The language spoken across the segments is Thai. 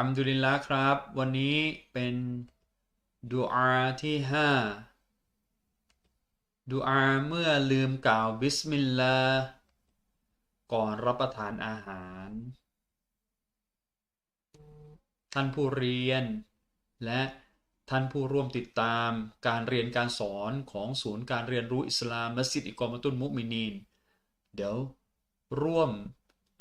ฮัมดุลิลละครับ วันนี้เป็นดูอาที่ห้าดูอาเมื่อลืมกล่าวบิสมิลลาห์ก่อนรับประทานอาหาร ท่านผู้เรียน และท่านผู้ร่วมติดตามการเรียนการสอนของศูนย์การเรียนรู้อิสลามมัสยิดอิกอมตุนมุมินีน เดี๋ยวร่วม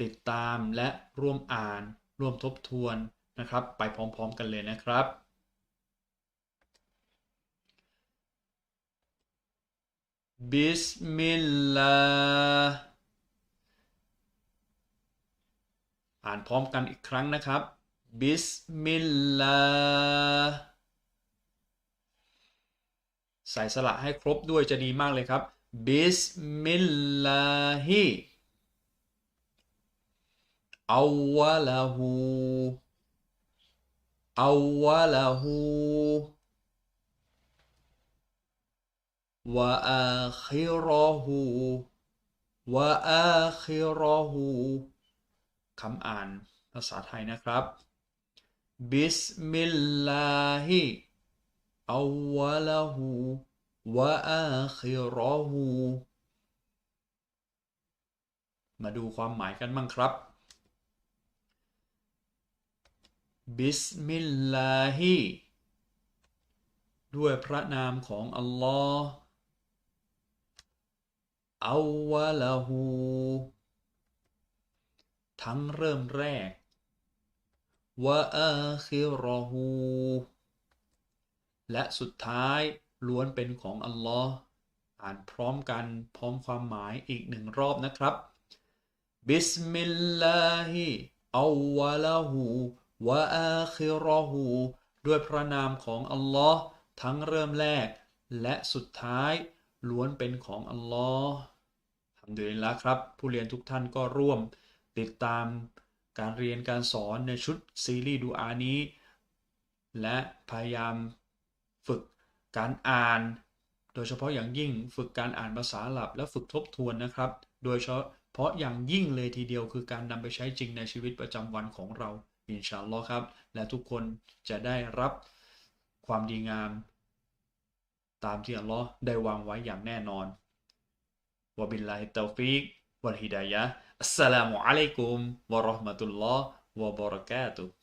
ติดตามและร่วมอ่าน ร่วมทบทวน นะครับ ไปพร้อมๆกันเลยนะครับ บิสมิลลาห์อ่านพร้อมกันอีกครั้งนะครับ บิสมิลลาห์ใส่สระให้ครบด้วยจะดีมากเลยครับ บิสมิลลาฮิอาวะลอาวะลาหู วะอาคิรอหูวะอาคิรอหูคำอ่านภาษาไทยนะครับบิสมิลลาฮิอาวะลาหูวะอาคิรอหูมาดูความหมายกันบ้างครับ บิสมิลลาฮิด้วยพระนามของอัลลอฮ์อาวะลาหูทั้งเริ่มแรกวะอาคิรอหูและสุดท้ายล้วนเป็นของอัลลอฮ์อ่านพร้อมกันพร้อมความหมายอีกหนึ่งรอบนะครับบิสมิลลาฮิอาวะลาหู วะอาคิรอหูด้วยพระนามของอัลลอฮ์ทั้งเริ่มแรก และสุดท้ายล้วนเป็นของอัลลอฮ์ทำดีแล้วครับ ผู้เรียนทุกท่านก็ร่วม ติดตามการเรียนการสอนในชุดซีรีส์ดูอานี้ และพยายามฝึกการอ่าน โดยเฉพาะอย่างยิ่งฝึกการอ่านภาษาหรับและฝึกทบทวนนะครับ โดยเฉพาะอย่างยิ่งเลยทีเดียวคือการนำไปใช้จริงในชีวิตประจำวันของเรา อินชาอัลลอฮ์ครับ และทุกคนจะได้รับความดีงาม ตามที่อัลลอฮ์ได้วางไว้อย่างแน่นอนวบิลลาฮิตตอฟิกวัลฮิดายะอัสสลามุอะลัยกุมวะเราะห์มะตุลลอฮ์วะบะเราะกาตุฮ์